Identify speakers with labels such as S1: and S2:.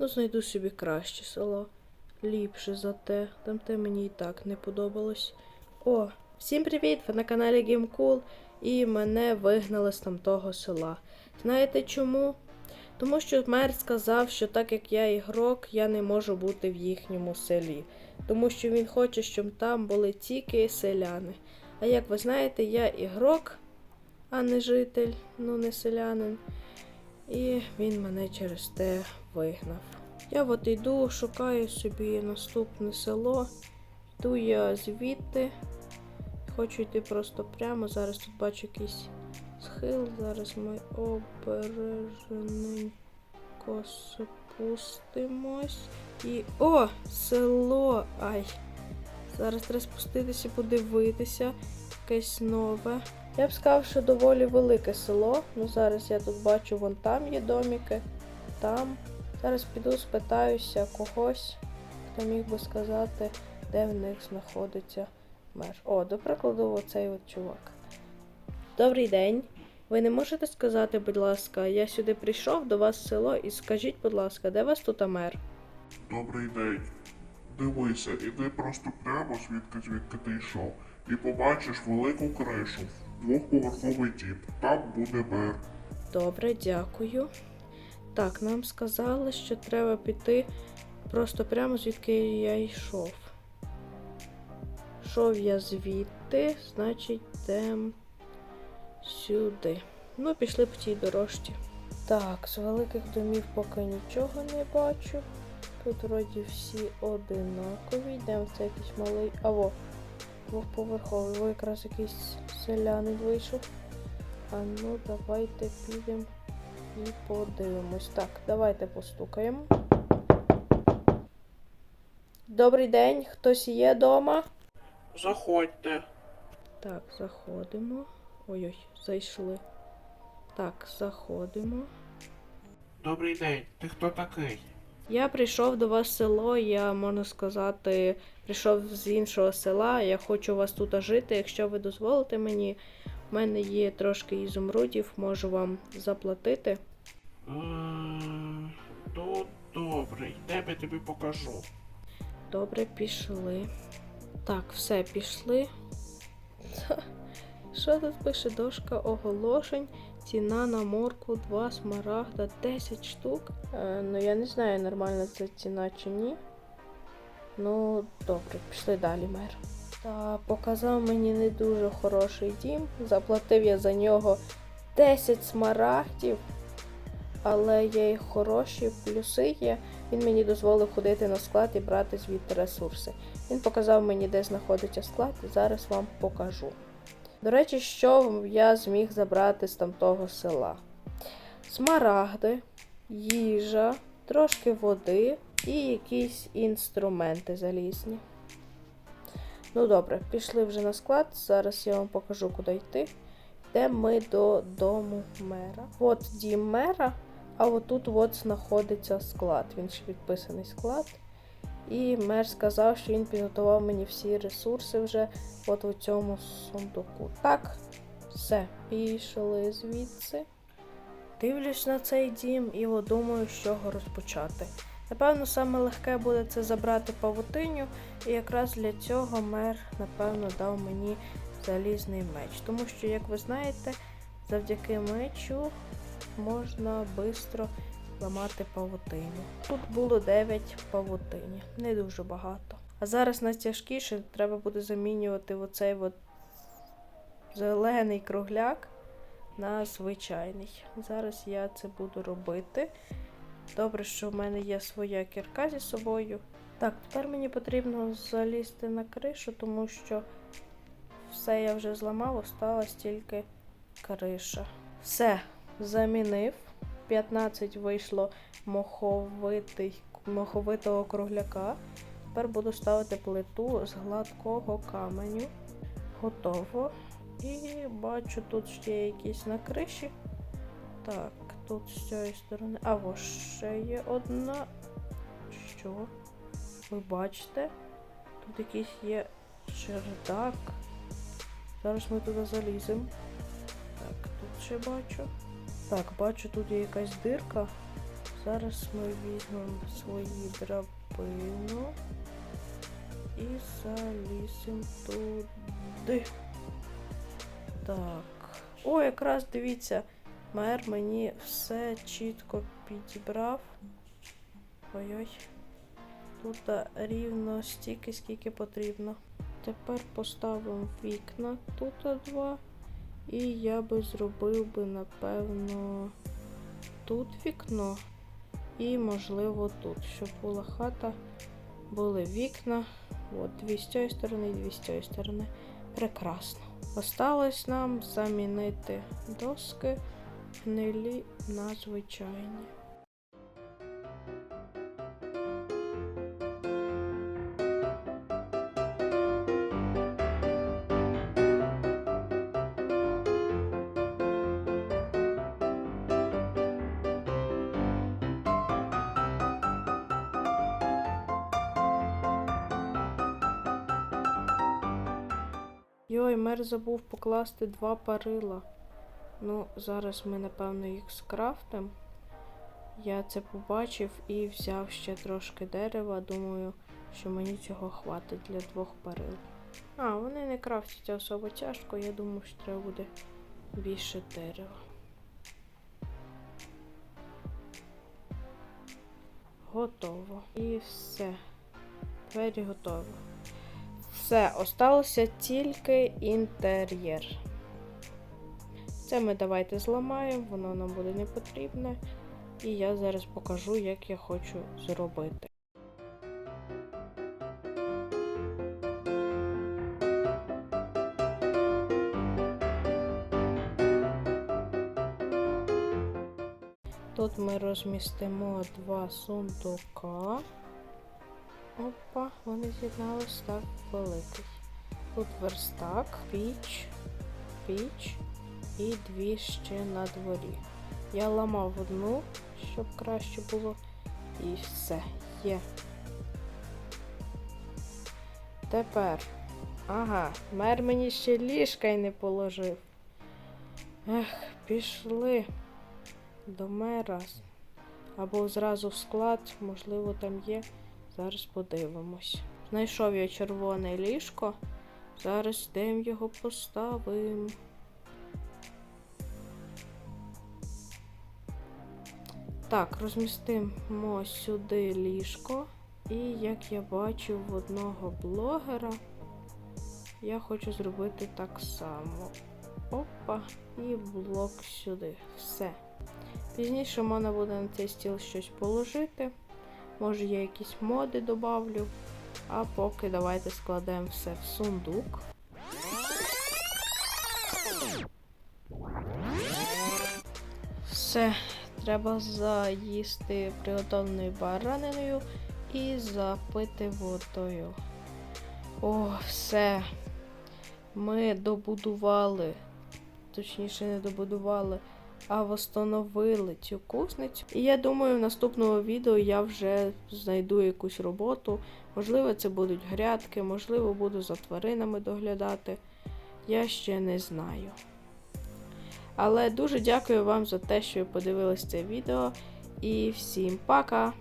S1: Ну, знайду собі краще село. Ліпше за те. Там те мені і так не подобалось. О, всім привіт! Ви на каналі GameCool і мене вигнали з тамтого села. Знаєте чому? Тому що мер сказав, що так як я ігрок, я не можу бути в їхньому селі. Тому що він хоче, щоб там були тільки селяни. А як ви знаєте, я ігрок, а не житель, ну не селянин. І він мене через те вигнав. Я от йду, шукаю собі наступне село. Йду я звідти. Хочу йти просто прямо. Зараз тут бачу якийсь схил. Зараз ми обережненько спустимось. І. О! Село! Ай! Зараз треба спуститися, подивитися. Якесь нове. Я б сказав, що доволі велике село. Ну зараз я тут бачу, вон там є доміки, там. Зараз піду спитаюся когось, хто міг би сказати, де в них знаходиться мер. О, до прикладу, оцей от чувак. Добрий день. Ви не можете сказати, будь ласка, я сюди прийшов до вас в село і скажіть, будь ласка, де вас тут мер?
S2: Добрий день. Дивися, іди просто прямо звідки звідки ти йшов. І побачиш велику кришу, двохповерховий тіп. Там буде мер.
S1: Добре, дякую. Так, нам сказали, що треба піти просто прямо звідки я йшов. Йшов я звідти, значить, йдем сюди. Ну, пішли по тій дорожці. Так, з великих домів поки нічого не бачу. Тут вроді всі одинакові. Йдемо в цей якийсь малий. Аво, двохповерховий. О, якраз якийсь селянин вийшов. А ну, давайте підемо і подивимось. Так, давайте постукаємо. Добрий день, хтось є вдома?
S2: Заходьте.
S1: Так, заходимо. Ой-ой, зайшли. Так, заходимо.
S2: Добрий день. Ти хто такий?
S1: Я прийшов до вас в село, я можна сказати, прийшов з іншого села. Я хочу у вас тут жити. Якщо ви дозволите мені, в мене є трошки ізумрудів, можу вам заплатити.
S2: Тут добре, йдемо я тобі покажу.
S1: Добре, пішли. Так, все, пішли. Що тут пише дошка оголошень? Ціна на морку 2 смарагда 10 штук. Е, ну я не знаю, нормальна це ціна чи ні. Ну, добре, пішли далі, мер. Та показав мені не дуже хороший дім. Заплатив я за нього 10 смарагдів. Але є і хороші плюси є. Він мені дозволив ходити на склад і брати звідти ресурси. Він показав мені, де знаходиться склад, і зараз вам покажу. До речі, що я зміг забрати з тамтого села? Смарагди, їжа, трошки води і якісь інструменти залізні. Ну добре, пішли вже на склад. Зараз я вам покажу, куди йти. Йдемо ми до дому мера. От дім мера, а отут от знаходиться склад. Він ще підписаний склад. І мер сказав, що він підготував мені всі ресурси вже от у цьому сундуку. Так, все, пішли звідси. Дивлюсь на цей дім і думаю, з чого розпочати. Напевно, саме легке буде це забрати павутиню, і якраз для цього мер, напевно, дав мені залізний меч. Тому що, як ви знаєте, завдяки мечу можна швидко ламати павутиню. Тут було 9 павутині, не дуже багато. А зараз найтяжкіше треба буде замінювати оцей от зелений кругляк на звичайний. Зараз я це буду робити. Добре, що в мене є своя кірка зі собою. Так, тепер мені потрібно залізти на кришу, тому що все я вже зламав, осталась тільки криша. Все, замінив. 15 вийшло моховитий, моховитого кругляка. Тепер буду ставити плиту з гладкого каменю. Готово. І бачу, тут ще є якісь на криші. Так, тут з цієї сторони. А ось ще є одна. Що? Ви бачите? Тут якийсь є чердак. Зараз ми туди заліземо. Так, тут ще бачу. Так, бачу, тут є якась дирка. Зараз ми візьмемо свої драбину і заліземо туди. Так. О, якраз дивіться, мер мені все чітко підібрав. Ой-ой. Тут рівно стільки, скільки потрібно. Тепер поставимо вікна тут два. І я би зробив би, напевно, тут вікно. І, можливо, тут, щоб була хата, були вікна. От, дві з цієї сторони дві з цієї сторони. Прекрасно. Осталось нам замінити доски гнилі на звичайні. Йой, мер забув покласти два парила. Ну, зараз ми, напевно, їх скрафтимо. Я це побачив і взяв ще трошки дерева. Думаю, що мені цього хватить для двох парил. А, вони не крафтяться особо тяжко, я думаю, що треба буде більше дерева. Готово. І все. Двері готові. Все, осталося тільки інтер'єр. Це ми давайте зламаємо, воно нам буде не потрібне. І я зараз покажу, як я хочу зробити. Тут ми розмістимо два сундука. Опа, вони з'єднались так великий. Тут верстак, піч, піч і дві ще на дворі. Я ламав одну, щоб краще було. І все є. Тепер. Ага, мер мені ще ліжка й не положив. Ех, пішли до мера. Або зразу в склад, можливо, там є. Зараз подивимось. Знайшов я червоне ліжко. Зараз йдемо його поставимо. Так, розмістимо сюди ліжко. І як я бачу в одного блогера, я хочу зробити так само. Опа, і блок сюди. Все. Пізніше можна буде на цей стіл щось положити. Може я якісь моди добавлю. А поки давайте складемо все в сундук. Все, треба заїсти приготовленою бараниною і запити водою. О, все. Ми добудували, точніше, не добудували, а встановили цю кузницю. І я думаю, в наступному відео я вже знайду якусь роботу. Можливо, це будуть грядки, можливо, буду за тваринами доглядати. Я ще не знаю. Але дуже дякую вам за те, що ви подивились це відео. І всім пока!